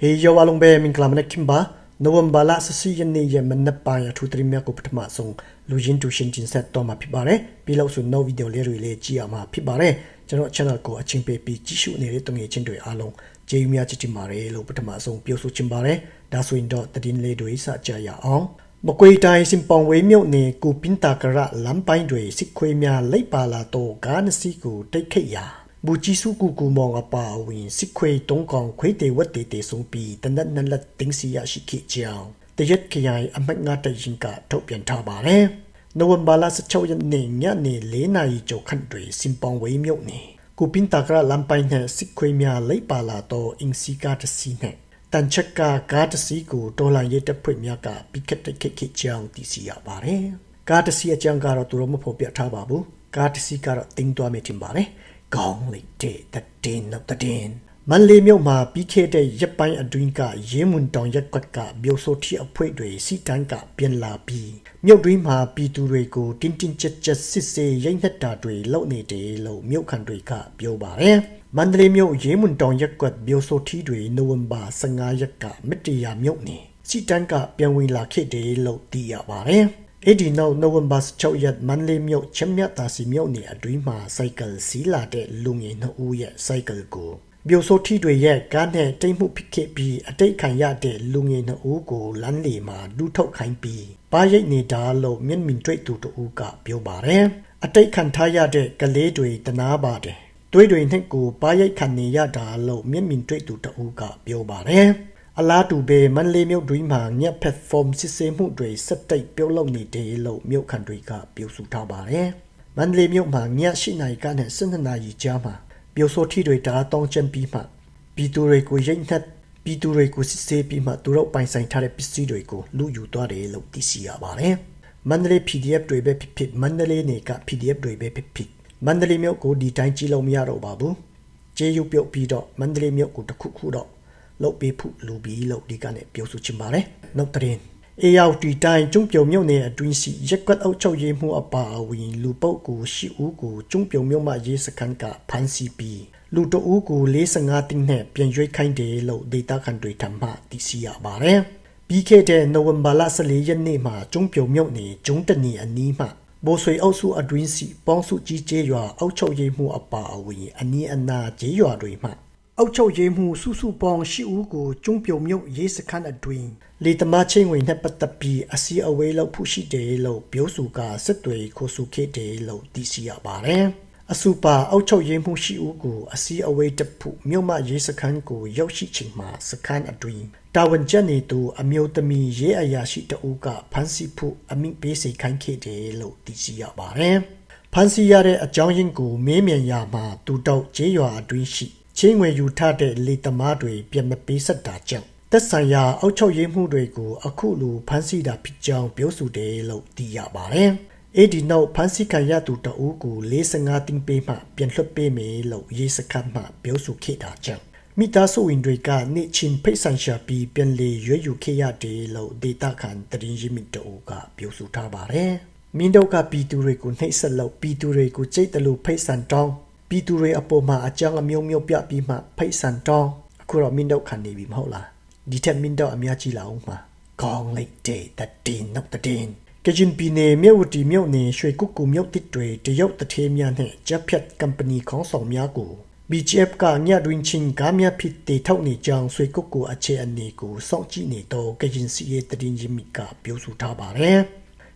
ဟေယောဝလုံးပဲမင်္ဂလာမနက်ခင်ပါနိုဝင်ဘာလ14ရက်နေ့ရက်မနက်ပိုင်းအထူးသတင်းများကိုပထမဆုံးလူရင်းတူရှင်းတင်ဆက်တော့မှာဖြစ်ပါတယ်ပြီးလို့ဆို no video လေးတွေလေးကြည့်အောင်မှာဖြစ်ပါတယ်ကျွန်တော် channel ကိုအချင်းပေးပြီးကြည့်ရှုနေတဲ့တုံငယ်ချင်းတွေအားလုံးကျေးဇူးများချစ်တင်ပါတယ်လို့ပထမဆုံးပြောဆိုချင်ပါတယ်ဒါဆိုရင်တော့သတင်းလေးတွေစကြရအောင်မကွေတိုင်းစင်ပောင်ဝေးမြို့နယ်ကိုပင်တာကရလမ်းပိုင်းတွေစစ်ခွေးများလိုက်ပါလာတော့ကားနစီကိုတိတ်ခိတ်ရာ ဘူကြီးစုကူကူမောင်အပါအဝင်စစ်ခွေတုံးကောင်ခွေးတေဝတ်တေတေဆုံးပြီးတနက်နလက်တင်းစီရရှိခဲ့ကြောင်းတရက်ခရိုင်အမတ်ငါတရင်ကထုတ်ပြန်ထားပါတယ်။နိုဝင်ဘာလ16ရက်နေ့ညနေ4နာရီကျော်ခန့်တွင်စင်ပောင်ဝေးမြို့နယ်ကိုပင်တာကရလမ်းပိုင်းနှင့်စစ်ခွေးများလိုက်ပါလာတော့အင်စီကားတစ်စီးနှင့်တန်ချက်ကကားတစ်စီးကိုဒေါ်လာရဲတပ်ဖွဲ့များကပိကတ်တက်ခိတ်ခိတ်ကြောင်းသိရှိရပါတယ်။ကားတစ်စီးအကြောင်းကတော့သူတို့မဖော်ပြထားပါဘူး။ကားတစ်စီးကတော့တင်းသွားမယ်ထင်ပါတယ်။ ကောင်းလိုက်တဲ့တဲ့င်းနောက်တဲ့မန်လေးမြို့မှာပြီးခဲ့တဲ့ရက်ပိုင်းအတွင်းကရင်းမွန်တောင်ရက်ကွက်ကမြို့ဆိုတီအဖွဲ့တွေစီတန်းကပြန်လာပြီးမြို့တွင်းမှာပြည်သူတွေကိုတင်းတင်းကြပ်ကြပ်စစ်ဆေးရိတ်နှက်တာတွေလုပ်နေတယ်လို့မြို့ခံတွေကပြောပါတယ်မန္တလေးမြို့ရေးမွန်တောင်ရက်ကွက်မြို့ဆိုတီတွေနိုဝင်ဘာ15ရက်ကမတ္တရာမြို့နေစီတန်းကပြန်ဝင်လာခဲ့တယ်လို့သိရပါတယ် အဲ့ဒီနောက်နိုဝင်ဘာ6ရက်မန်လေးမြို့ချမြတာစီမြို့နယ်အတွင်းမှာစိုက်ကယ်စီးလာတဲ့လူငယ်နှစ်ဦးရဲ့စိုက်ကယ်ကိုမြို့ဆိုထီတွေရဲ့ကားနဲ့တိတ်မှုဖြစ်ခဲ့ပြီးအတိတ်ခံရတဲ့လူငယ်နှစ်ဦးကိုလမ်းလီမှာလူထုတ်ခိုင်းပြီးပါရိတ်နေတာလို့မျက်မြင်တွေ့သူတို့ကပြောပါတယ်အတိတ်ခံထားရတဲ့ကလေးတွေတနာပါတယ်တွေးတွေနဲ့ကိုပါရိတ်ခံနေရတာလို့မျက်မြင်တွေ့သူတို့ကပြောပါတယ် အလားတူပဲမန်လေးမြို့တွင်းမှာညက်ဖက်ဖော်မ်စစ်ဆေးမှုတွေစက်တိတ်ပြုတ်လုံနေတယ်လို့မြို့ခံတွေကပြောဆိုထားပါတယ်။မန်လေးမြို့မှာညရှိနိုင်ကနဲ့12နာရီကြားမှာပြောဆိုထီတွေတားတောင်းချမ်းပြီးမှပြည်သူတွေကိုရိတ်နှက်ပြည်သူတွေကိုစစ်ဆေးပြီးမှသူတို့ပိုင်ဆိုင်ထားတဲ့ပစ္စည်းတွေကိုလူယူသွားတယ်လို့သိရှိရပါတယ်။မန္တလေး PDF တွေပဲဖြစ်ဖြစ်မန္တလေးနေက PDF တွေပဲဖြစ်ဖြစ်မန္တလေးမြို့ကိုဒီတိုင်းကြည့်လို့မရတော့ပါဘူး။ကျေးရုပ်ပြုတ်ပြီးတော့မန္တလေးမြို့ကိုတစ်ခုခုတော့ လုတ်ပေးဖို့လူပြီးလို့ဒီကနေ့ပြောဆိုချင်ပါတယ်။နောက်တဲ့အေရောက်တီတိုင်းကျုံပြုံမြုံနယ်အတွင်းရှိရက်ကွက်အုပ်ချုပ်ရေးမှုအပါအဝင်လူပုတ်ကိုရှိဦးကိုကျုံပြုံမြုံမှရေးစခန်းကဖမ်းဆီးပြီးလူတအူးကို45တင်းနဲ့ပြန်ရွေးခိုင်းတယ်လို့ဒေတာကန်တွေထမှသိရှိရပါတယ်။ပြီးခဲ့တဲ့နိုဝင်ဘာလ14ရက်နေ့မှာကျုံပြုံမြုံနယ်ကျုံတနီအနီးမှာဘိုးဆွေအုပ်စုအတွင်းစီပေါင်းစုကြီးကျေးရွာအုပ်ချုပ်ရေးမှုအပါအဝင်အနီးအနားကျေးရွာတွေမှာ အုတ်ချုပ်ရေးမှုစုစုပေါင်းရှိဦးကိုကျုံပြုံမြုပ်ရေးစခန်းအတွင်းလေတမချင်းဝင်နဲ့ပတ်သက်ပြီးအစီအဝေးလောက်ဖူးရှိတယ်လို့ပြောဆိုကစစ်တွေခိုဆူခဲ့တယ်လို့သိရှိရပါတယ်။အစူပါအုတ်ချုပ်ရေးမှုရှိဦးကိုအစီအဝေးတဖူမြုံမရေးစခန်းကိုရောက်ရှိချိန်မှာစခန်းအတွင်းတာဝန်ကျနေသူအမျိုးသမီးရေးအရာရှိတဦးကဖမ်းဆီးဖို့အမိပေးစိတ်ခိုင်းခဲ့တယ်လို့သိရှိရပါတယ်။ဖမ်းဆီးရတဲ့အကြောင်းရင်းကိုမေးမြန်းရမှာသူတော့ကျေးရွာအတွင်းရှိ ချင်းငွေယူထတဲ့လေသမားတွေပြန်မပေးဆက်တာကြောင့်သက်ဆိုင်ရာအောက်ချုပ်ရေးမှုတွေကိုအခုလိုဖမ်းဆီးတာဖြစ်ကြောင်းပြောဆိုတယ်လို့သိရပါတယ်။အဲ့ဒီနောက်ဖမ်းဆီးခံရသူတအူးကို45တင်းပေးမှပြန်လွှတ်ပေးမယ်လို့ရေးစခန်းမှပြောဆိုခဲ့တာကြောင့်မိသားစုဝင်တွေကနေ့ချင်းဖိတ်ဆိုင်ရှာပြီးပြန်လေရွေးယူခဲ့ရတယ်လို့ဒေတာခန်တရင်ရင်းမိတအူးကပြောဆိုထားပါတယ်။မင်းတို့ကပြည်သူတွေကိုနှိပ်စက်လို့ပြည်သူတွေကိုကြိတ်တယ်လို့ဖိတ်ဆန်တောင်း ပြည်သူတွေအပေါ်မှာအကြောင်းအမျိုးမျိုးပြပြီးမှဖိတ်ဆန်တောင်းအခုတော့မင်းတို့ခံနေပြီမဟုတ်လားဒီထက်မင်းတို့အများကြီးလာအောင်မှာကောင်းလိုက်တဲ့တတင်နောက်တတင်ကဂျင်ပီနေမြို့ဝတီမြို့နေရွှေကုတ်ကူမြို့တစ်တွေတရုတ်တထေးများနဲ့ဂျပက်ကုမ္ပဏီခေါင်းဆောင်များကို BGF ကညတွင်ချင်းကားများဖြစ်တည်ထောက်နေကြောင်းဆွေကုတ်ကူအခြေအနေကိုစောင့်ကြည့်နေတော့ကဂျင်စီရဲ့တရင်ရမီကပြောဆိုထားပါတယ်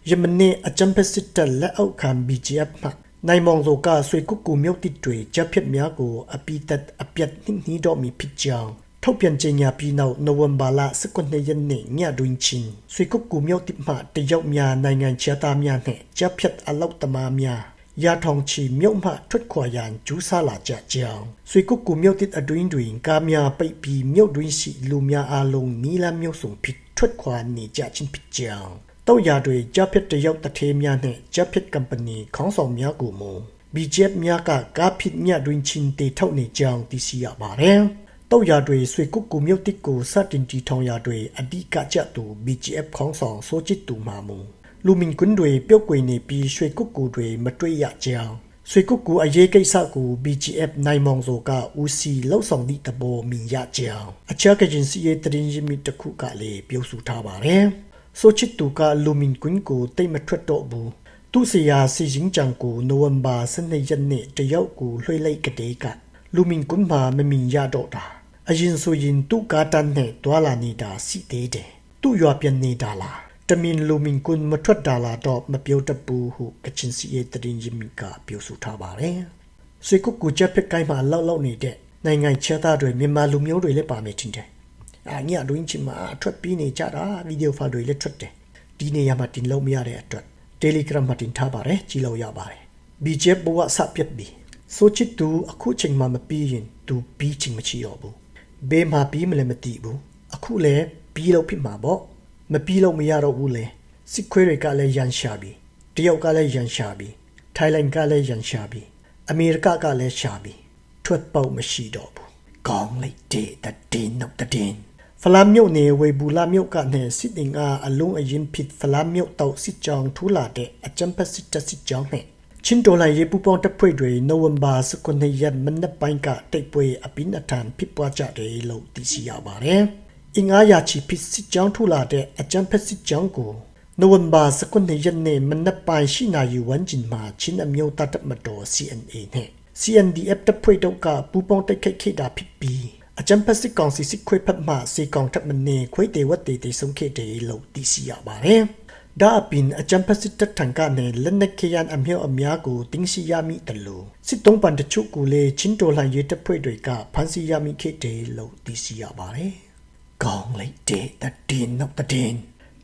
ယမနေ့အချမ်ပစစ်တလက်အောက်ခံ BGF မှာ နိုင်မောင်စောကဆွေကုကူမြုပ်တိတွေကြဖြစ်များကိုအပိတတ်အပြတ်နှိနှီးတော့မီဖြစ်ကြောင်းထုတ်ပြန်ကြေညာပြီးနောက်နိုဝင်ဘာလ19ရက်နေ့ညတွင်ချင်းဆွေကုကူမြုပ်တိမှတရုတ်များနိုင်ငံခြားသားများနဲ့ကြဖြစ်အလောက်တမားများရထောင်ချီမြုပ်မှထွက်ခွာရန်ကျူးဆလာကြကြောင်းဆွေကုကူမြုပ်တိအတွင်းတွင်ကားများပိတ်ပြီးမြုပ်တွင်ရှိလူများအလုံးနီလာမြုပ်ဆုံဖြစ်ထွက်ခွာနေကြခြင်းဖြစ်ကြောင်း တောက်ရတွေဂျပစ်တရုတ်တထေးများနဲ့ဂျပစ်ကုမ္ပဏီခေါင်းဆောင်များကိုမူ BJP များကကားဖြစ်မြတ်တွင်ချင်းတေထုတ်နေကြောင်းသိရှိရပါတယ်။တောက်ရတွေဆွေကုတ်ကူမြုပ်တစ်ကိုစတင်တီထောင်ရတွေအဓိကကျသူ BJP ခေါင်းဆောင်စိုးချစ်တူမှာမူလူမင်ကွန်းတွေပြုတ်ကွေနေပြီးရွှေကုတ်ကူတွေမတွေ့ရကြောင်းဆွေကုတ်ကူအရေးကိစ္စကို BGF နိုင်မောင်စောကဦးစီးလှုပ်ဆောင်သည့်တဘောမြင်ရကြောင်းအချက်ကဂျင်စီရဲ့တရင်ရင်းမြစ်တစ်ခုကလည်းပြောဆိုထားပါတယ်။ ဆိုချစ်တူကလူမင်ကွင်းကိုတိတ်မထွက်တော့ဘူး။သူ့ဆရာစီရင်ချန်ကိုနိုဝင်ဘာ12ရက်နေ့တယောက်ကိုလွှဲလိုက်ကတဲ့ကလူမင်ကွင်းမှာမမြင်ရတော့တာ။အရင်ဆိုရင်သူ့ကားတန်းနဲ့တွာလာနေတာစီသေးတယ်။သူ့ရွာပြန်နေတာလား။တမင်လူမင်ကွန်းမထွက်တာလာတော့မပြောတတ်ဘူးဟုကချင်စီရဲ့တရင်ရင်းမြစ်ကပြောဆိုထားပါတယ်။ဆွေကုတ်ကူချက်ဖက်ကိုင်းမှာလောက်လောက်နေတဲ့နိုင်ငံချဲသားတွေမြန်မာလူမျိုးတွေလည်းပါမယ်တင်တယ်။ အာညအတွင်းချင်းမှာထွက်ပြီးနေကြတာဗီဒီယိုဖိုင်တွေလည်းထွက်တယ်။ဒီနေရာမှာတင်လို့မရတဲ့အတွက် Telegram မှာတင်ထားပါတယ်ကြည့်လို့ရပါတယ်။ BJP ဘဝစပြတ်ပြီ။ဆိုချစ်သူအခုချိန်မှမပြီးရင်သူပြီးချိန်မချီတော့ဘူး။ဘေးမှာပြီးမလဲမသိဘူး။အခုလည်းပြီးလို့ဖြစ်မှာပေါ့။မပြီးလို့မရတော့ဘူးလေစစ်ခွေးတွေကလည်းရန်ရှာပြီတရုတ်ကလည်းရန်ရှာပြီထိုင်းလန်ကလည်းရန်ရှာပြီအမေရိကကလည်းရှာပြီထွက်ပေါက်မရှိတော့ဘူးကောင်းလိုက်တဲ့တည်နှုတ်တဲ့ ဖလာမြို့နေဝေဘူးလာမြို့ကနေစစ်တင်ကအလုံးအရင်ဖြစ်ဖလာမြို့တောက်စစ်ကြောင်ထူလာတဲ့အကြံဖက်စစ်တစစ်ကြောင်နဲ့ချင်းတော်လိုင်ရေပူပေါင်းတပ်ဖွဲ့တွေနိုဝင်ဘာ19ရက်မနက်ပိုင်းကတိတ်ပွဲအပိနထန်ဖြစ်ပွားကြတယ်လို့သိရှိရပါတယ်။အင်္ဂါယာချီဖြစ်စစ်ကြောင်းထူလာတဲ့အကြံဖက်စစ်ကြောင်းကိုနိုဝင်ဘာ19ရက်နေ့မနက်ပိုင်းရှိနာရီဝန်းကျင်မှာချင်းအမျိုးသားတပ်မတော် CNA နဲ့ CNDF တပ်ဖွဲ့တို့ကပူးပေါင်းတိုက်ခိုက်ခဲ့တာဖြစ်ပြီး အကြံဖက်စစ်ကောင်စီစစ်ခွေးဖက်မှစေကောင်တပ်မနေခွေးတေဝတ်တေတေဆုံးခဲ့တယ်လို့သိရှိရပါတယ်။ဒါအပြင်အကြံဖက်စစ်တပ်ထံကနေလက်နက်ခဲယမ်းအမြောက်အများကိုတင်းစီရမိတယ်လို့စစ်တုံးပန်တချို့ကိုလည်းချင်းတော်လှန်ရေးတပ်ဖွဲ့တွေကဖမ်းဆီးရမိခဲ့တယ်လို့သိရှိရပါတယ်။ကောင်းလိုက်တဲ့တည်နှုတ်တဲ့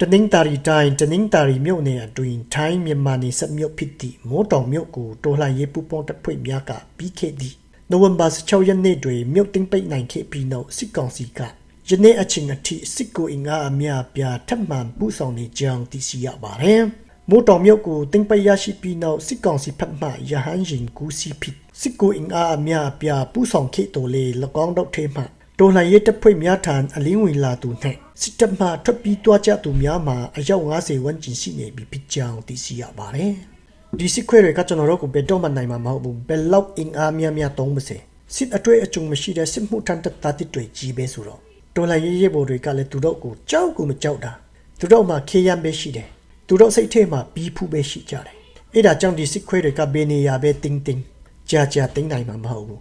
တနင်္သာရီတိုင်းတနင်္သာရီမြို့နယ်အတွင်းထိုင်းမြန်မာနယ်စပ်မြို့ဖြစ်သည့်မိုးတောင်မြို့ကိုတော်လှန်ရေးပူးပေါင်းတပ်ဖွဲ့များကပြီးခဲ့သည့် နိုဝင်ဘာ16ရက်နေ့တွင်မြို့သိမ်းပိတ်နိုင်ခဲ့ပြီးနောက်စစ်ကောင်စီကယနေ့အချိန်အထိစစ်ကိုအင်္ဂါအများပြားထပ်မံပူဆောင်နေကြောင်းသိရှိရပါတယ်။မိုးတော်မြို့ကိုတင်ပရရှိပြီးနောက်စစ်ကောင်စီဖက်မှရဟန်းရင်ကူစီဖြစ်စစ်ကိုအင်္ဂါအများပြားပူဆောင်ခဲ့တော်လေ၎င်းတို့ထဲမှတော်လှန်ရေးတပ်ဖွဲ့များထံအလင်းဝင်လာသူနှင့်စစ်တပ်မှထွက်ပြီးတွားကြသူများမှာအယောက်90ဝန်းကျင်ရှိနေပြီဖြစ်ကြောင်းသိရှိရပါတယ်။ ဒီစစ်ခွဲတွေကကျွန်တော်တို့ကိုဘယ်တော့မှနိုင်မှာမဟုတ်ဘူးဘယ်လောက်အင်အားများများသုံးမစေစစ်အတွေ့အကြုံမရှိတဲ့စစ်မှုထမ်းတပ်သားတစ်တွေကြီးပဲဆိုတော့တော်လိုင်းရေးရေးဘော်တွေကလည်းသူတို့ကိုကြောက်ကိုမကြောက်တာသူတို့မှခေးရမ်းပဲရှိတယ်သူတို့စိတ်ထဲမှာပြီးဖူးပဲရှိကြတယ်အဲ့ဒါကြောင့်ဒီစစ်ခွဲတွေကဘယ်နေရာပဲတင်းတင်းကြာကြာတင်းနိုင်မှာမဟုတ်ဘူး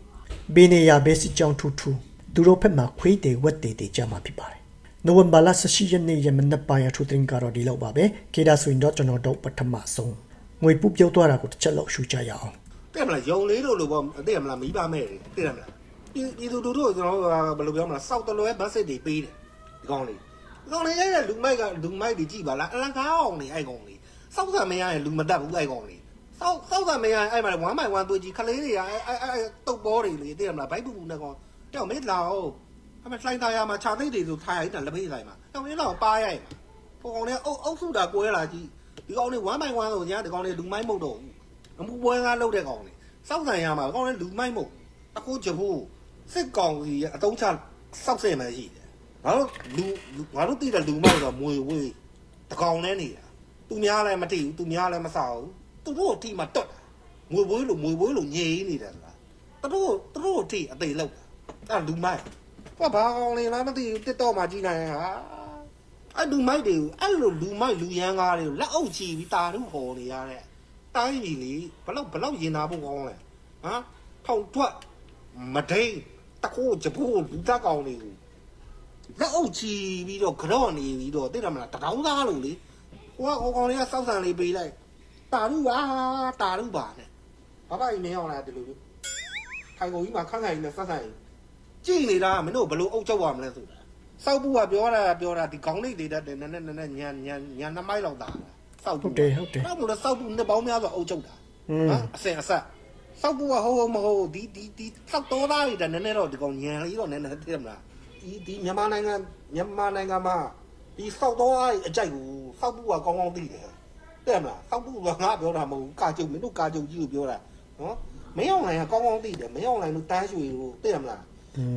ဘယ်နေရာပဲစစ်ကြောင်းထူးထူးသူတို့ဖက်မှာခွေးတွေဝက်တွေတွေကြာမှာဖြစ်ပါတယ်နိုဝင်ဘာလ18ရက်နေ့ရမနက်ပိုင်းအထူးတင်ကတော့ဒီလောက်ပါပဲခေဒါဆိုရင်တော့ကျွန်တော်တို့ပထမဆုံး ငွေပူပြုတ်သွားတာကိုတစ်ချက်လောက်ရှုကြရအောင်တဲ့မလားယုံလေးတို့လိုပေါ့တဲ့မလားမိဘမဲ့တယ်တဲ့မလားဒီဒီသူတို့တို့ကျွန်တော်တို့ဘယ်လိုပြောမလားစောက်တလွဲဘတ်စစ်တွေပေးတယ်ဒီကောင်လေးဒီကောင်လေးရဲ့လူမိုက်ကလူမိုက်တွေကြည့်ပါလားအလကားအောင်နေအဲ့ကောင်လေးစောက်ဆံမရရင်လူမတတ်ဘူးအဲ့ကောင်လေးစောက်စောက်ဆံမရရင်အဲ့မှာ1 by 1တွေ့ကြည့်ခလေးတွေကအဲ့အဲ့အဲ့တုတ်ပေါ်တွေလေတဲ့မလားဘိုက်ပူပူနဲ့ကောင်တောင်မင်းလာအောင်အမလှိုင်းသားရမှာခြာသိတ်တွေဆိုထားရိုက်တာလက်ဖေးဆိုင်မှာတောင်မင်းလာပါရိုက်မှာဟိုကောင်လေးအုပ်အုပ်စုတာကွဲလာကြည့် ဒီကောင်လေး1 by 1ဆိုညာဒီကောင်လေးလူမိုက်မဟုတ်တော့ဘူးအမှုပွဲကားလုပ်တဲ့ကောင်လေးစောက်ဆန်ရမှာကောင်းတဲ့လူမိုက်မို့အခုဂျဖို့စစ်ကောင်စီရဲ့အတုံးချစောက်ဆဲမှရှိတယ်ငါတို့လူငါတို့သိတဲ့လူမိုက်ဆိုမွေဝေးတကောင်နဲ့နေတာသူများလည်းမတိဘူးသူများလည်းမဆောက်ဘူးသူတို့အထိမှတွတ်မွေဝေးလို့မွေဝေးလို့ညေးနေတယ်လားသူတို့သူတို့အထိအသေးလောက်အဲ့လူမိုက်ဘာဘာကောင်လေးလားမသိဘူးတစ်တော့မှကြီးနိုင်ဟာ အဲ့လူမိုက်တွေကိုအဲ့လိုလူမိုက်လူရန်ကားတွေကိုလက်အုပ်ချီပြီးတာတို့ဟော်နေရတဲ့တိုင်းကြီးလေဘလောက်ဘလောက်ရင်နာဖို့ကောင်းလဲဟမ်ထောင်ထွက်မဒိန်တခိုးကြဖို့လူသားကောင်းနေကိုလက်အုပ်ချီပြီးတော့ကြော့နေပြီးတော့သိတယ်မလားတတောင်းသားလို့လေဟိုကဟိုကောင်လေးကစောက်ဆန်လေးပေးလိုက်တာရုပါတာရုပါနဲ့ဘာဘာကြီးနေအောင်လားဒီလိုမျိုးထိုင်ကုန်ကြီးမှာခန်းခန်းကြီးနဲ့ဆက်ဆန်ကြည့်နေတာမင်းတို့ဘလို့အုပ်ချုပ်ရမလဲဆိုတာ စောက်ဘူးကပြောတာပြောတာဒီခေါင်းလေးတွေတက်တယ်နည်းနည်းနည်းနည်းညံညံညံနှမိုက်လောက်တာစောက်ဟုတ်ဘူးတယ်ဟုတ်တယ်အဲ့လိုလဲစောက်ဘူးနှစ်ပေါင်းများစွာအုပ်ချုပ်တာอืมဟမ်အစင်အဆက်စောက်ဘူးကဟိုဟိုမဟုတ်ဒီဒီဒီစောက်တော်သားတွေတည်းနည်းနည်းတော့ဒီကောင်ညံလေးတော့နည်းနည်းသိရမလားဒီဒီမြန်မာနိုင်ငံမြန်မာနိုင်ငံမှာဒီစောက်တော်သားတွေအကြိုက်ကိုစောက်ဘူးကကောင်းကောင်းသိတယ်သိရမလားစောက်ဘူးကငါပြောတာမဟုတ်ဘူးကာကြုံမင်းတို့ကာကြုံကြီးကိုပြောတာနော်မင်းအောင်လိုင်ကကောင်းကောင်းသိတယ်မင်းအောင်လိုင်တို့တန်းရွှေတို့သိရမလား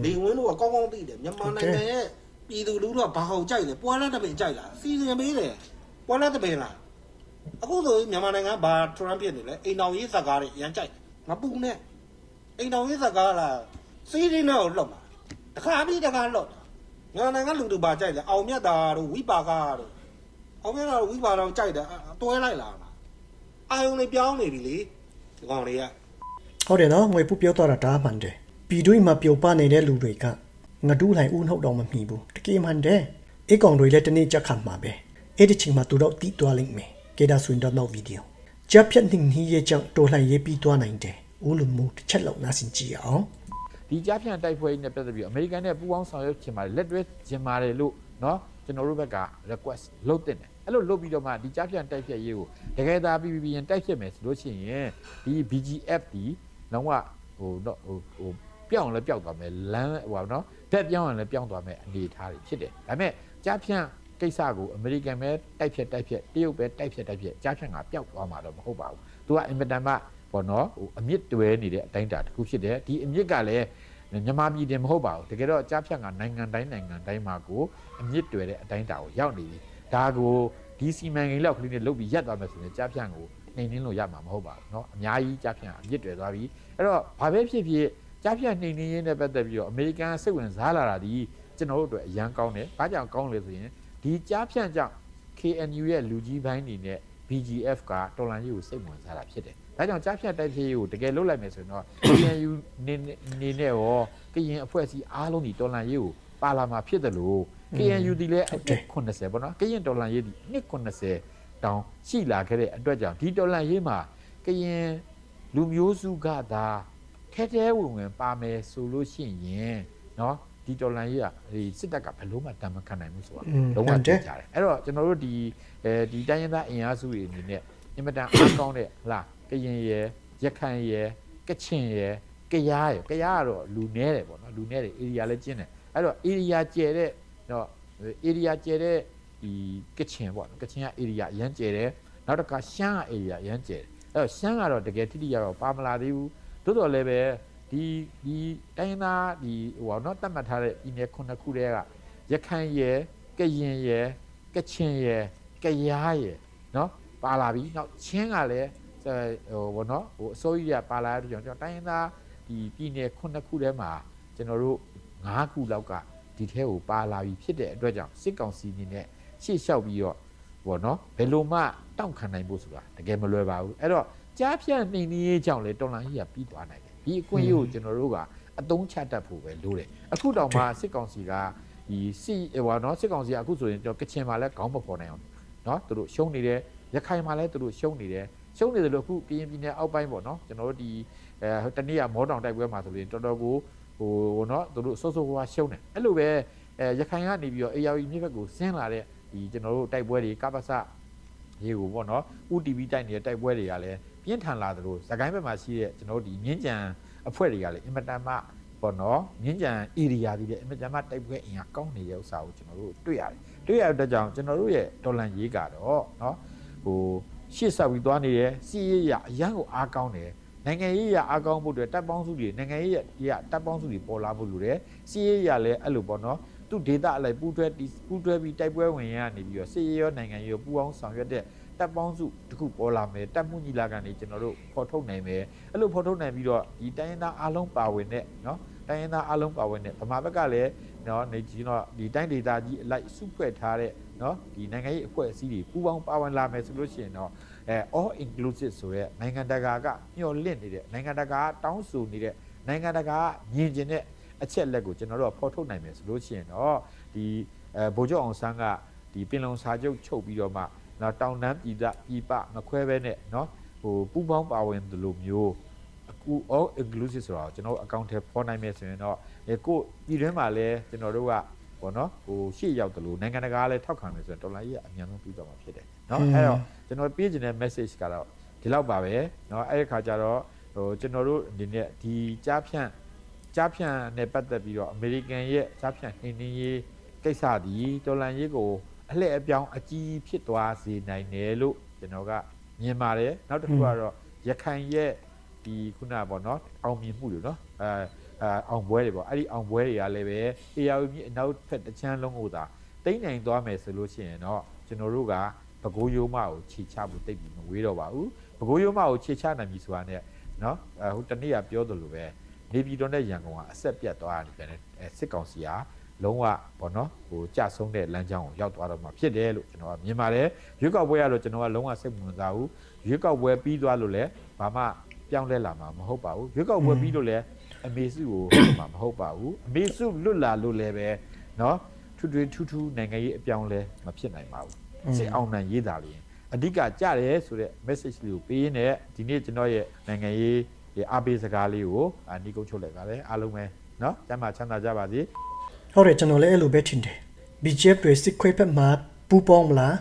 လေဝင်းတို့ကကောင်းကောင်းသိတယ်မြန်မာနိုင်ငံရဲ့ ပြည်သူလူထုကဘာဟုတ်ကြိုက်လဲပွာလာတပင်ကြိုက်လားစီစဉ်ပေးတယ်ပွာလာတပင်လားအခုဆိုရင်မြန်မာနိုင်ငံဘာထရမ်ဖြစ်နေလဲအိမ်တော်ရေးဇက်ကားတွေရမ်းကြိုက်မပူနဲ့အိမ်တော်ရေးစကားလားစီးရင်းတော့လွတ်မှာတခါပြီးတခါလွတ်ငါနိုင်ငံလူတို့ပါကြိုက်တယ်အောင်မြတ်တာတို့ဝိပါကတို့အောင်မြတ်တာတို့ဝိပါတော့ကြိုက်တယ်တွဲလိုက်လာမှာအာယုံလေးပြောင်းနေပြီလေဒီကောင်လေးကဟုတ်တယ်နော်ငွေပူပြောတော့တာဒါမှန်တယ်ပြည်တွင်းမှာပျော်ပနေတဲ့လူတွေက ငတူးလိုက်ဦးနှုတ်တော့မမှီဘူးတကယ်မှန်တယ်အေးကောင်တွေလည်းတနေ့ချက်ခတ်မှာပဲအဲ့ဒီချိန်မှာသူတို့တီးသွားလိမ့်မယ်ကေဒါဆွင်တော့နောက်ဗီဒီယိုချက်ဖြတ်နှင်းဟီးရဲ့ကြောင့်တော်လှန်ရေးပြီးသွားနိုင်တယ်ဦးလူမှုတစ်ချက်လောက်နားဆင်ကြည့်အောင် ဒီကြားဖြန့်တိုက်ပွဲကြီးနဲ့ပတ်သက်ပြီးအမေရိကန်နဲ့ပူးပေါင်းဆောင်ရွက်ချင်ပါတယ်လက်တွဲချင်ပါတယ်လို့เนาะကျွန်တော်တို့ဘက်က request လုပ်တင်တယ်အဲ့လိုလုပ်ပြီးတော့မှဒီကြားဖြန့်တိုက်ဖြတ်ရေးကိုတကယ်သားပြီးပြီးရင်တိုက်ဖြတ်မယ်ဆိုလို့ရှိရင်ဒီ BGF ဒီလုံးဝဟိုတော့ဟိုဟိုပြောင်းလဲပြောက်သွားမယ်လမ်းဟိုပါเนาะ ဘက်ပြောင်းရင်လည်းပြောင်းသွားမယ်အနေအထားတွေဖြစ်တယ်ဒါပေမဲ့ကြားဖြန့်ကိစ္စကိုအမေရိကန်ပဲတိုက်ဖြတ်တိုက်ဖြတ်တရုတ်ပဲတိုက်ဖြတ်တိုက်ဖြတ်ကြားဖြန့်ကပျောက်သွားမှာတော့မဟုတ်ပါဘူးသူကအင်မတန်မှပေါ့နော်ဟိုအမြင့်တွဲနေတဲ့အတိုင်းအတာတစ်ခုဖြစ်တယ်ဒီအမြင့်ကလည်း မြန်မာပြည်တင်မဟုတ်ပါဘူးတကယ်တော့ကြားဖြတ်ကနိုင်ငံတိုင်းနိုင်ငံတိုင်းမှာကိုအမြင့်တွယ်တဲ့အတိုင်းအတာကိုရောက်နေပြီဒါကိုဒီစီမံကိန်းလောက်ကလေးနဲ့လုတ်ပြီးရက်သွားမယ်ဆိုရင်ကြားဖြတ်ကိုနှိမ်နှင်းလို့ရမှာမဟုတ်ပါဘူးเนาะအများကြီးကြားဖြတ်အမြင့်တွယ်သွားပြီအဲ့တော့ဘာပဲဖြစ်ဖြစ် ကြားဖြတ်နှိမ်နှင်းရင်းနဲ့ပတ်သက်ပြီးတော့အမေရိကန်စိတ်ဝင်စားလာတာဒီကျွန်တော်တို့အတွက်အရန်ကောင်းတယ်ဘာကြောင့်ကောင်းလဲဆိုရင်ဒီကြားဖြတ်ကြောင့် KNU ရဲ့လူကြီးပိုင်းနေနဲ့ BGF ကတော်လန်ကြီးကိုစိတ်ဝင်စားတာဖြစ်တယ်ဒါကြောင့်ကြားဖြတ်တိုက်ဖြတ်ရေးကိုတကယ်လုတ်လိုက်မယ်ဆိုရင်တော့ KNU နေနေနဲ့ရောကရင်အဖွဲ့အစည်းအားလုံးဒီတော်လန်ရေးကိုပါလာမှာဖြစ်တယ်လို့ KNU ဒီလည်းအနှစ်80ပေါ့နော်ကရင်တော်လန်ရေးဒီနှစ်80တောင်ရှိလာခဲ့တဲ့အတွက်ကြောင့်ဒီတော်လန်ရေးမှာကရင်လူမျိုးစုကသာ ထဲထဲဝင်ဝင်ပါမယ်ဆိုလို့ရှိရင်เนาะဒီတော်လန်ရေးကဒီစစ်တပ်ကဘယ်လုံးမှတမ်းမခံနိုင်ဘူးဆိုတာ อืม လုံးဝ မှန်တယ် သိကြတယ်အဲ့တော့ကျွန်တော်တို့ဒီအဲဒီတိုင်းရင်းသားအင်အားစုတွေအနေနဲ့အင်မတန်အားကောင်းတဲ့ဟလားကရင်ရယ်ရခိုင်ရယ်ကချင်ရယ်ကရားရယ်ကရားကတော့လူနဲတယ်ပေါ့နော်လူနဲတယ် area လည်းကျင်းတယ်အဲ့တော့ area ကျယ်တဲ့တော့ area ကျယ်တဲ့ဒီကချင်ပေါ့နော်ကချင်က area အရန်ကျယ်တယ်နောက်တစ်ခါရှမ်းက area အရန်ကျယ်တယ်အဲ့တော့ရှမ်းကတော့တကယ်ထိထိရောက်ရောက်ပါမလာသေးဘူး တိုးတော်လည်းပဲဒီဒီတိုင်းရင်းသားဒီဟိုပါနော်တတ်မှတ်ထားတဲ့ပြည်နယ်ခုနှစ်ခုတည်းကရခိုင်ရယ်ကရင်ရယ်ကချင်ရယ်ကရားရယ်နော်ပါလာပြီနောက်ချင်းကလည်းဟိုဘောနော်ဟိုအစိုးရကပါလာတဲ့ကြောင့်ကျွန်တော်တိုင်းရင်းသားဒီပြည်နယ်ခုနှစ်ခုထဲမှာကျွန်တော်တို့၅ခုလောက်ကဒီထဲကိုပါလာပြီဖြစ်တဲ့အတွက်ကြောင့်စစ်ကောင်စီအနေနဲ့ရှေ့လျှောက်ပြီးတော့ဘောနော်ဘယ်လိုမှတောင့်ခံနိုင်ဖို့ဆိုတာတကယ်မလွယ်ပါဘူးအဲ့တော့ ကြားဖြန့်နှိမ်နှင်းရေးကြောင့်လေတော်လန်ကြီးကပြီးသွားနိုင်တယ်ဒီအခွင့်အရေးကိုကျွန်တော်တို့ကအသုံးချတတ်ဖို့ပဲလိုတယ်အခုတောင်မှစစ်ကောင်စီကဒီစီဟိုနော်စစ်ကောင်စီကအခုဆိုရင်ကျွန်တော်ကချင်မှာလဲခေါင်းမပေါ်နိုင်အောင်နော်သူတို့ရှုံးနေတယ်ရခိုင်မှာလည်းသူတို့ရှုံးနေတယ်ရှုံးနေတယ်လို့အခုကရင်ပြည်နယ်အောက်ပိုင်းပေါ့နော်ကျွန်တော်တို့ဒီအဲတနေ့ကမောတောင်တိုက်ပွဲမှာဆိုရင်တော်တော်ကိုဟိုဟိုနော်သူတို့စိုးစိုးကွာရှုံးတယ်အဲ့လိုပဲအဲရခိုင်ကနေပြီးတော့ AR မြစ်ဘက်ကိုဆင်းလာတဲ့ဒီကျွန်တော်တို့တိုက်ပွဲတွေကပ္ပစရေကိုပေါ့နော် UTV တိုက်နေတဲ့တိုက်ပွဲတွေကလည်း ပြင်းထန်လာသလိုသခိုင်းဘက်မှာရှိတဲ့ကျွန်တော်ဒီမြင်းကြံအဖွဲ့တွေကလည်းအင်မတန်မှပေါ့နော်မြင်းကြံ area တွေလည်းအင်မတန်မှတိုက်ပွဲအင်အားကောင်းနေတဲ့ဥစ္စာကိုကျွန်တော်တို့တွေ့ရတယ်တွေ့ရတဲ့ကြောင့်ကျွန်တော်တို့ရဲ့ဒေါ်လန်ရေးကတော့နော်ဟိုရှေ့ဆက်ပြီးသွားနေတယ်စီးရရအရန်ကိုအားကောင်းတယ်နိုင်ငံရေးရအားကောင်းဖို့အတွက်တပ်ပေါင်းစုတွေနိုင်ငံရေးရတပ်ပေါင်းစုတွေပေါ်လာဖို့လိုတယ်စီးရရလည်းအဲ့လိုပေါ့နော်သူဒေတာအလိုက်ပူးတွဲပူးတွဲပြီးတိုက်ပွဲဝင်ရနေပြီးတော့စီးရရနိုင်ငံရေးပူးအောင်ဆောင်ရွက်တဲ့ တပ်ပေါင်းစုတစ်ခုပေါ်လာမယ်တပ်မှုညီလာခံတွေကျွန်တော်တို့ဖော်ထုတ်နိုင်မယ်အဲ့လိုဖော်ထုတ်နိုင်ပြီးတော့ဒီတိုင်းရင်းသားအားလုံးပါဝင်တဲ့နော်တိုင်းရင်းသားအားလုံးပါဝင်တဲ့ဗမာဘက်ကလည်းနော်နေကြီးတော့ဒီတိုင်းဒေသကြီးအလိုက်စုဖွဲ့ထားတဲ့နော်ဒီနိုင်ငံရေးအဖွဲ့အစည်းတွေပူးပေါင်းပါဝင်လာမယ်ဆိုလို့ရှိရင်တော့အဲ all inclusive ဆိုတဲ့နိုင်ငံတကာကမျှော်လင့်နေတဲ့နိုင်ငံတကာတောင်းဆိုနေတဲ့နိုင်ငံတကာညင်ကျင်တဲ့အချက်လက်ကိုကျွန်တော်တို့ကဖော်ထုတ်နိုင်မယ်ဆိုလို့ရှိရင်တော့ဒီအဲဗိုလ်ချုပ်အောင်ဆန်းကဒီပင်လုံစာချုပ်ချုပ်ပြီးတော့မှ နော်တောင်တန်းပြည်ပပြည်ပမခွဲဘဲနဲ့နော်ဟိုပူပေါင်းပါဝင်သလိုမျိုးအခု all inclusive ဆိုတာကျွန်တော်အကောင့်ထဲပေါ်နိုင်မယ်ဆိုရင်တော့အဲကိုပြည်တွင်းမှာလည်းကျွန်တော်တို့ကပေါ့နော်ဟိုရှေ့ရောက်တယ်လို့နိုင်ငံတကာလည်းထောက်ခံမယ်ဆိုတော့ဒေါ်လာကြီးကအများဆုံးပြီးသွားမှာဖြစ်တယ်နော်အဲ့တော့ကျွန်တော်ပေးချင်တဲ့ message ကတော့ဒီလောက်ပါပဲနော်အဲ့ဒီခါကျတော့ဟိုကျွန်တော်တို့အနေနဲ့ဒီကြားဖြန့်ကြားဖြန့်နဲ့ပတ်သက်ပြီးတော့အမေရိကန်ရဲ့ကြားဖြန့်ဟင်းရင်းရေးကိစ္စဒီဒေါ်လာကြီးကို အလှည့်အပြောင်းအကြီးဖြစ်သွားစေနိုင်တယ်လို့ကျွန်တော်ကမြင်ပါတယ်နောက်တစ်ခုကတော့ရခိုင်ရဲ့ဒီခုနကပေါ့နော်အောင်မြင်မှုတွေနော်အဲအာအောင်ပွဲတွေပေါ့အဲ့ဒီအောင်ပွဲတွေကလည်းပဲ AR မြစ်အနောက်ဖက်တစ်ချမ်းလုံးကိုသာတိမ့်နိုင်သွားမယ်ဆိုလို့ရှိရင်တော့ကျွန်တော်တို့ကပကိုးရိုးမကိုခြေချဖို့တိတ်ပြီးမဝေးတော့ပါဘူးပကိုးရိုးမကိုခြေချနိုင်ပြီဆိုတာနဲ့နော်အဲဟိုတနေ့ကပြောသလိုပဲနေပြည်တော်နဲ့ရန်ကုန်ကအဆက်ပြတ်သွားတယ်ပြန်တယ်အဲစစ်ကောင်စီက လုံးဝပေါ့နော်ဟိုကြဆုံးတဲ့လမ်းကြောင်းကိုရောက်သွားတော့မှဖြစ်တယ်လို့ကျွန်တော်ကမြင်ပါတယ်ရွေးကောက်ပွဲကတော့ကျွန်တော်ကလုံးဝစိတ်မဝင်စားဘူးရွေးကောက်ပွဲပြီးသွားလို့လည်းဘာမှပြောင်းလဲလာမှာမဟုတ်ပါဘူးရွေးကောက်ပွဲပြီးလို့လည်းအမေစုကိုဟုတ်မှာမဟုတ်ပါဘူးအမေစုလွတ်လာလို့လည်းပဲနော်ထူးထွေးထူးထူးနိုင်ငံရေးအပြောင်းလဲမဖြစ်နိုင်ပါဘူးစစ်အောင်နိုင်ရေးတာလေအဓိကကြတယ်ဆိုတဲ့ message လေးကိုပေးရင်းနဲ့ဒီနေ့ကျွန်တော်ရဲ့နိုင်ငံရေးဒီအပေးစကားလေးကိုအာနီကုန်းချုပ်လိုက်ပါတယ်အားလုံးပဲနော်ကျမ်းမာချမ်းသာကြပါစေ ဟုတ်တယ်ကျွန်တော်လည်းအဲ့လိုပဲထင်တယ် BJP တွေစစ်ခွေးဘက်မှာပူပေါင်းမလား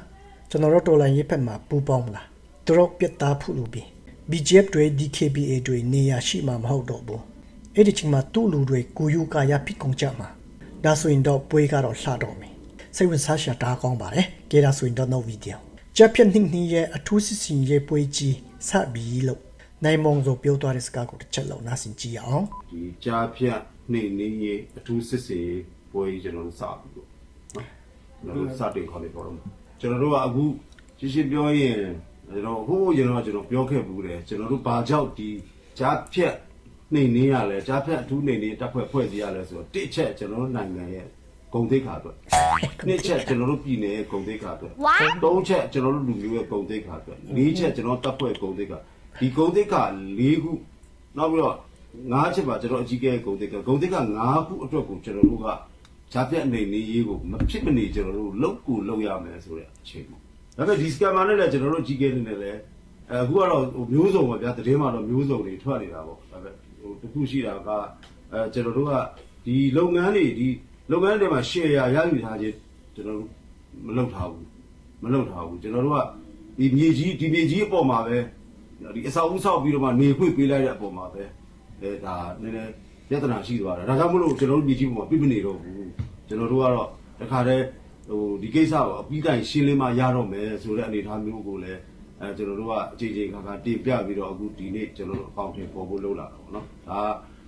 ကျွန်တော်တို့တော်လိုင်းရေးဘက်မှာပူပေါင်းမလားသူတို့ပြတ်သားဖို့လို့ပြီ BJP တွေ DKBA တွေနေရာရှိမှာမဟုတ်တော့ဘူးအဲ့ဒီချိန်မှာသူ့လူတွေကိုယူကာရဖိကုန်ကြမှာဒါဆိုရင်တော့ပွဲကတော့လှတော့မယ်စိတ်ဝင်စားရှာတာကောင်းပါတယ်ကြည့်ဒါဆိုရင်တော့ no video ချက်ပြနှင်းနှင်းရဲ့အထူးစစ်စင်ရေးပွဲကြီးစပြီးလို့နိုင်မုံဆိုပြောသွားတဲ့စကားကိုတစ်ချက်လောက်နားဆင်ကြည့်အောင်ဒီကြားဖြတ်နှိမ့်နေရေးအထူးစစ်စေး ပွဲကြီးကျွန်တော်တို့စပြီပေါ့နော်ကျွန်တော်တို့စတင်ခေါ်နေပေါ်တော့ကျွန်တော်တို့ကအခုရှင်းရှင်းပြောရင်ကျွန်တော်ဟိုးကျွန်တော်ကကျွန်တော်ပြောခဲ့ဘူးတယ်ကျွန်တော်တို့ဘာကြောင့်ဒီကြားဖြတ်နှိမ့်နေရလဲကြားဖြတ်အထူးနှိမ့်နေတပ်ဖွဲ့ဖွဲ့စည်းရလဲဆိုတော့တစ်ချက်ကျွန်တော်တို့နိုင်ငံရဲ့ဂုံသိက္ခာအတွက်နှစ်ချက်ကျွန်တော်တို့ပြည်နယ်ရဲ့ဂုံသိက္ခာအတွက်သုံးချက်ကျွန်တော်တို့လူမျိုးရဲ့ဂုံသိက္ခာအတွက်လေးချက်ကျွန်တော်တပ်ဖွဲ့ဂုံသိက္ခာဒီဂုံသိက္ခာ၄ခုနောက်ပြီးတော့ငါးချက်ပါကျွန်တော်အကြီးကဲဂုံတိတ်ကဂုံတိတ်ကငါးခုအတွက်ကိုကျွန်တော်တို့က ဂျာပြတ်နေနေရေးကိုမဖြစ်မနေကျွန်တော်တို့လောက်ကိုလောက်ရမယ်ဆိုတဲ့အချိန်ပေါ့ဒါပေမဲ့ဒီစကမ်မာနဲ့လည်းကျွန်တော်တို့ကြီးကဲနေတယ်လေအခုကတော့ဟိုမျိုးစုံပါဗျာတည်င်းမှာတော့မျိုးစုံတွေထွက်နေတာပေါ့ဒါပေမဲ့ဟိုတစ်ခုရှိတာကအဲကျွန်တော်တို့ကဒီလုပ်ငန်းတွေဒီလုပ်ငန်းတွေမှာ share ရယူထားခြင်းကျွန်တော်တို့မလုပ်ထားဘူးမလုပ်ထားဘူးကျွန်တော်တို့ကဒီမြေကြီးဒီမြေကြီးအပေါ်မှာပဲဒီအဆောက်အဦဆောက်ပြီးတော့မှနေခွင့်ပေးလိုက်တဲ့အပေါ်မှာပဲအဲဒါနည်းနည်း ပြဿနာရှိသွားတာဒါကြောင့်မလို့ကျွန်တော်တို့ပြည်ကြီးပေါ်မှာပြစ်မနေတော့ဘူးကျွန်တော်တို့ကတော့တခါတည်းဟိုဒီကိစ္စကိုအပြီးတိုင်ရှင်းလင်းမှရတော့မယ်ဆိုတဲ့အနေအထားမျိုးကိုလည်းအဲကျွန်တော်တို့ကအချိန်ချင်းခါခါတင်ပြပြီးတော့အခုဒီနေ့ကျွန်တော်တို့အပေါင်းထင်ပေါ်ဖို့လုပ်လာတာပေါ့နော်ဒါ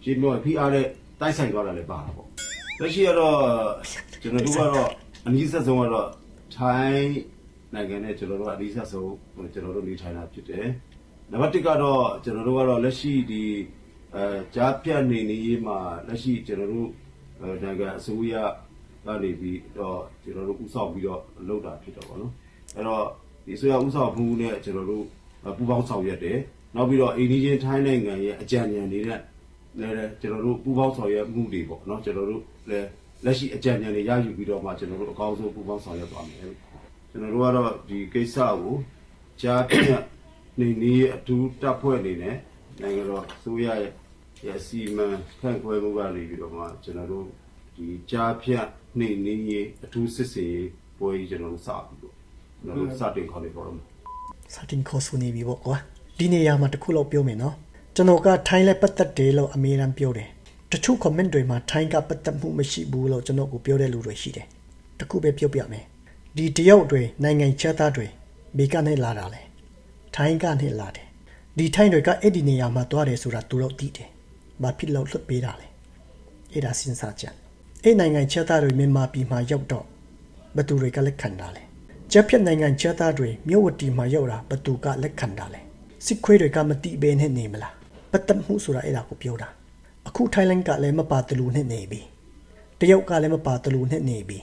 ရှင်းပြောဖိအားတဲ့တိုက်ဆိုင်သွားတာလည်းပါတာပေါ့လက်ရှိကတော့ကျွန်တော်တို့ကတော့အနည်းဆက်ဆုံးကတော့ထိုင်းနိုင်ငံနဲ့ကျွန်တော်တို့ကအနည်းဆက်ဆုံးကျွန်တော်တို့နေထိုင်တာဖြစ်တယ်နံပါတ်1ကတော့ကျွန်တော်တို့ကတော့လက်ရှိဒီ အဲကြားပြတ်နေနေရေးမှာလက်ရှိကျွန်တော်တို့အဲနိုင်ငံအစိုးရကနေပြီးတော့ကျွန်တော်တို့ဥဆောင်ပြီးတော့လုပ်တာဖြစ်တော့ဗောနော်အဲ့တော့ဒီအစိုးရဥဆောင်မှုနဲ့ကျွန်တော်တို့ပူးပေါင်းဆောင်ရွက်တယ်နောက်ပြီးတော့အိန္ဒိယထိုင်းနိုင်ငံရဲ့အကြံဉာဏ်တွေနဲ့လည်းကျွန်တော်တို့ပူးပေါင်းဆောင်ရွက်မှုတွေပေါ့နော်ကျွန်တော်တို့လည်းလက်ရှိအကြံဉာဏ်တွေရယူပြီးတော့မှကျွန်တော်တို့အကောင်းဆုံးပူးပေါင်းဆောင်ရွက်သွားမယ်လို့ကျွန်တော်တို့ကတော့ဒီကိစ္စကိုကြားပြတ်နေနေအထူးတပ်ဖွဲ့အနေနဲ့ နိုင်ငံတော်အစိုးရရဲ့ရစီမံခန့်ခွဲမှုကနေပြီးတော့မှကျွန်တော်တို့ဒီကြားဖြတ်နေနေရေးအထူးစစ်စေးပွဲကြီးကျွန်တော်တို့စပြီပေါ့ကျွန်တော်တို့စတင်ခေါ်နေပေါ်တော့မယ်စတင်ခေါ်ဆိုနေပြီပေါ့ကွာဒီနေရာမှာတစ်ခုလောက်ပြောမယ်နော်ကျွန်တော်ကထိုင်းလဲပတ်သက်တယ်လို့အမေရန်ပြောတယ်တချို့ comment တွေမှာထိုင်းကပတ်သက်မှုမရှိဘူးလို့ကျွန်တော်ကိုပြောတဲ့လူတွေရှိတယ်တစ်ခုပဲပြောပြမယ်ဒီတရုတ်တွေနိုင်ငံခြားသားတွေဘေကနေလာတာလဲထိုင်းကနေလာတယ် ဒီထိုင်းတွေကအဲ့ဒီနေရာမှာသွားတယ်ဆိုတာသူတို့သိတယ်ဘာဖြစ်လို့လွတ်ပေးတာလဲအဲ့ဒါစဉ်းစားကြအဲ့နိုင်ငံခြားသားတွေမြန်မာပြည်မှာရောက်တော့ဘသူတွေကလက်ခံတာလဲကျက်ဖြတ်နိုင်ငံချသားတွေမြို့ဝတီမှာရောက်တာဘသူကလက်ခံတာလဲစစ်ခွေးတွေကမတိဘဲနဲ့နေမလားပတ်သက်မှုဆိုတာအဲ့ဒါကိုပြောတာအခုထိုင်းလန်ကလည်းမပါတလူနဲ့နေပြီတရုတ်ကလည်းမပါတလူနဲ့နေပြီ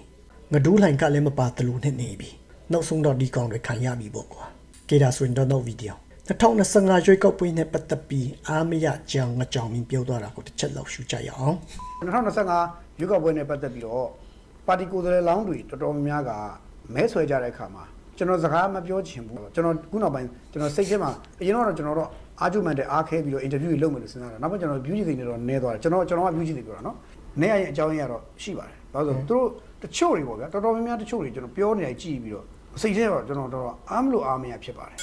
ငဒူးလိုင်ကလည်းမပါတလူနဲ့နေပြီနောက်ဆုံးတော့ဒီကောင်တွေခံရပြီပေါ့ကွာကေဒါဆိုရင်တော့နောက်ဗီဒီယို 2025ရွေးကောက်ပွဲနဲ့ပတ်သက်ပြီးအားမရကြောင်ငကြောင်မင်းပြောသွားတာကိုတစ်ချက်လောက်ရှုကြရအောင်2025ရွေးကောက်ပွဲနဲ့ပတ်သက်ပြီးတော့ပါတီကိုယ်စားလှယ်လောင်းတွေတော်တော်များများကမဲဆွဲကြတဲ့အခါမှာကျွန်တော်စကားမပြောချင်ဘူးကျွန်တော်ခုနောက်ပိုင်းကျွန်တော်စိတ်ထဲမှာအရင်တော့ကျွန်တော်တော့အာဂျူမန်တဲ့အားခဲပြီးတော့အင်တာဗျူးတွေလုပ်မယ်လို့စဉ်းစားတာနောက်ပိုင်းကျွန်တော် view ကြည့်သိနေတော့နည်းသွားတယ်ကျွန်တော်ကျွန်တော်က view ကြည့်သိပြောတာနော်နည်းရရင်အကြောင်းရင်းကတော့ရှိပါတယ်ဘာလို့လဲဆိုတော့သူတို့တချို့တွေပေါ့ဗျာတော်တော်များများတချို့တွေကျွန်တော်ပြောနေတိုင်းကြည့်ပြီးတော့ စိတ်ထဲတော့ကျွန်တော်တော့အားမလို့အားမရဖြစ်ပါတယ်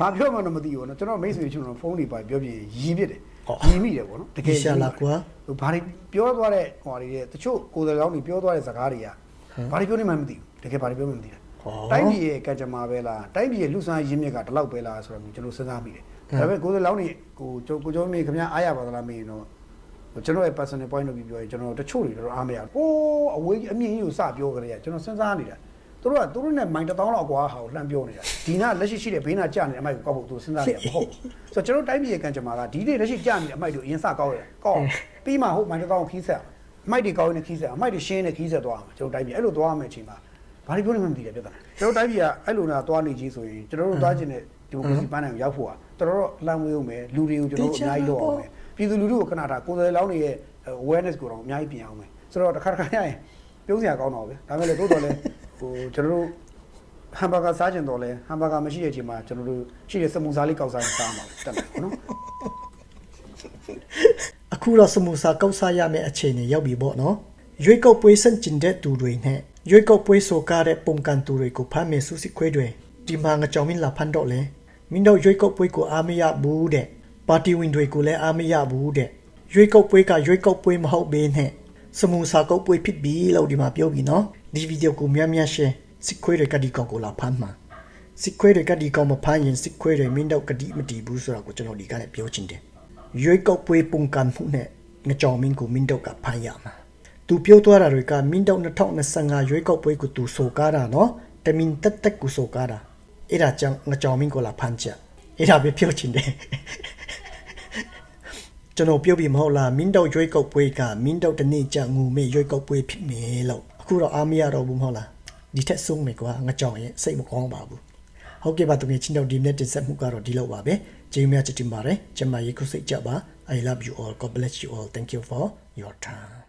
ဘာပြောမှတော့မသိဘူးနော်ကျွန်တော်မိတ်ဆွေချင်းတော့ဖုန်းတွေပါပြောပြရင်ရီးပြစ်တယ်ရီးမိတယ်ပေါ့နော်တကယ်ရှာလာကွာဟိုဘာတွေပြောသွားတဲ့ဟိုတွေတဲ့တချို့ကိုယ်စားလှယ်ကောင်းတွေပြောသွားတဲ့စကားတွေကဘာတွေပြောနေမှမသိဘူးတကယ်ဘာတွေပြောမှမသိဘူးဟောတိုင်းပြည်ရဲ့ကံကြမ္မာပဲလားတိုင်းပြည်ရဲ့လူစားရင်းမြစ်ကဒီလောက်ပဲလားဆိုတော့ကျွန်တော်စဉ်းစားမိတယ်ဒါပေမဲ့ကိုယ်စားလှယ်လောင်းတွေကိုကျွန်ကိုကျော်မင်းခင်ဗျားအားရပါသလားမေးရင်တော့ကျွန်တော်ရဲ့ personal point of view ပြောရင်ကျွန်တော်တချို့တွေတော့အားမရဘူး။အိုးအဝေးကြီးအမြင့်ကြီးကိုစပြောကြတယ်ကျွန်တော်စဉ်းစားနေတာ သူတို့ကသူတို့နဲ့မိုင်တစ်သောင်းလောက်ကွာဟာကိုလှမ်းပြောနေတာဒီနာလက်ရှိရှိတဲ့ဘေးနာကြာနေတဲ့အမိုက်ကိုကောက်ဖို့သူစဉ်းစားနေမှာမဟုတ်ဘူးဆိုတော့ကျွန်တော်တိုင်းပြည်ရဲ့ကံကြမ္မာကဒီနေ့လက်ရှိကြာနေတဲ့အမိုက်တို့အရင်စကောက်ရတယ်ကောက်ပြီးမှဟုတ်မိုင်တစ်သောင်းခီးဆက်အမိုက်တွေကောက်ရင်ခီးဆက်အမိုက်တွေရှင်းနေခီးဆက်သွားမှာကျွန်တော်တိုင်းပြည်အဲ့လိုသွားမယ်အချိန်မှာဘာလို့ပြောနေမှမသိတယ်ပြဿနာကျွန်တော်တိုင်းပြည်ကအဲ့လိုနာသွားနေကြီးဆိုရင်ကျွန်တော်တို့သွားခြင်းတဲ့ဒီမိုကရေစီပန်းနိုင်ကိုရောက်ဖို့อ่ะတော်တော်လှမ်းဝေးအောင်မယ်လူတွေကိုကျွန်တော်တို့အများကြီးလုပ်အောင်မယ်ပြည်သူလူထုကိုခဏထားကိုယ်စားလှယ်လောင်းတွေရဲ့ awareness ကိုတော့အများကြီးပြင်အောင်မယ်ဆိုတော့တစ်ခါတစ်ခါရရင်ပြုံးစရာကောင်းတော့ပဲဒါပေမဲ့လည်းတိုးတော်လဲ ဟိုကျွန်တော်တို့ဟမ်ဘာဂါစားကျင်တော့လဲဟမ်ဘာဂါမရှိတဲ့အချိန်မှာကျွန်တော်တို့ရှိတဲ့စမူစားလေးကောက်စားရင်စားမှာတက်တယ်နော်အခုတော့စမူစာကောက်စားရမယ့်အခြေအနေရောက်ပြီပေါ့နော်ရွေးကောက်ပွဲဆန့်ကျင်တဲ့သူတွေနဲ့ရွေးကောက်ပွဲဆိုကားတဲ့ပုံကန်သူတွေကိုဖမ်းမယ်စုစစ်ခွဲတွေဒီမှာငကြောင်မင်းလာဖမ်းတော့လေမင်းတို့ရွေးကောက်ပွဲကိုအားမရဘူးတဲ့ပါတီဝင်တွေကိုလည်းအားမရဘူးတဲ့ရွေးကောက်ပွဲကရွေးကောက်ပွဲမဟုတ်ဘဲနဲ့စမူစာကောက်ပွဲဖြစ်ပြီလို့ဒီမှာပြောပြီနော် ဒီဗီဒီယိုကိုများများ share စစ်ခွဲတွေကဒီကောင်ကိုလာဖမ်းမှာစစ်ခွဲတွေကဒီကောင်မဖမ်းရင်စစ်ခွဲတွေမင်းတို့ကတိမတီးဘူးဆိုတာကိုကျွန်တော်ဒီကနေ့ပြောချင်တယ်ရွေးကောက်ပွဲပုံကန်မှုနဲ့ငကြောင်မင်းကိုမင်းတို့ကဖမ်းရမှာသူပြောသွားတာတွေကမင်းတို့2025ရွေးကောက်ပွဲကိုသူဆိုကားတာနော်တမင်တက်တက်ကိုဆိုကားတာအဲ့ဒါကြောင့်ငကြောင်မင်းကိုလာဖမ်းချက်အဲ့ဒါပဲပြောချင်တယ်ကျွန်တော်ပြောပြီးမဟုတ်လားမင်းတို့ရွေးကောက်ပွဲကမင်းတို့တနေ့ကြာငူမေရွေးကောက်ပွဲဖြစ်မယ်လို့အ ခုတော့အားမရတော့ဘူးမဟုတ်လားဒီထက်ဆုံးမယ်ကွာငကြောင်ရဲ့စိတ်မကောင်းပါဘူးဟုတ်ကဲ့ပါတကယ်ချင်းတော့ဒီနေ့တင်ဆက်မှုကတော့ဒီလောက်ပါပဲကျေးဇူးများချစ်တင်ပါတယ်ကျမရေခုစိတ်ကြပါ I love you all God bless you all thank you for your time